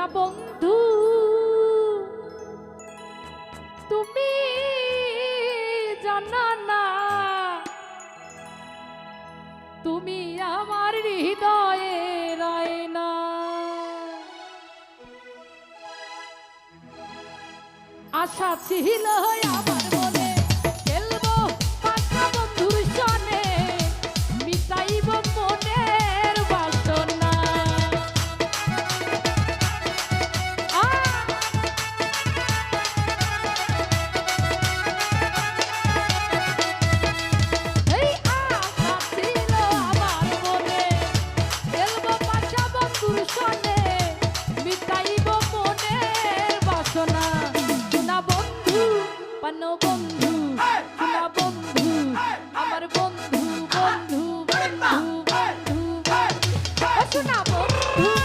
না বন্ধু। তুমি জানা না। তুমি আমার হৃদয়ে রায় না। আশা ছিল আমার জানো বন্ধু? শোনা বন্ধু।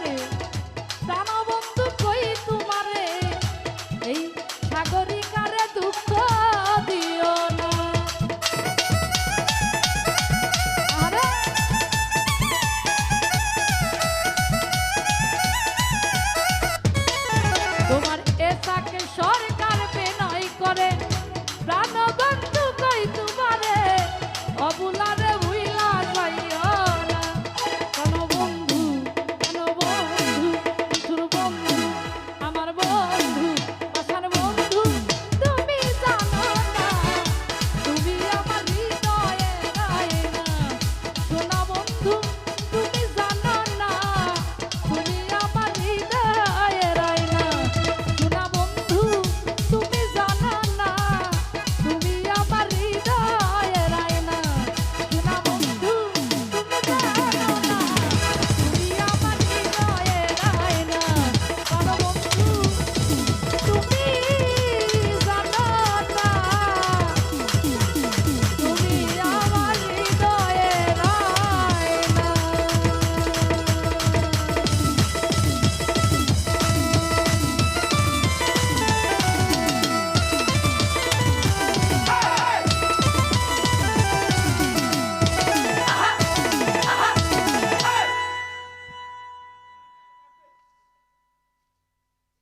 water.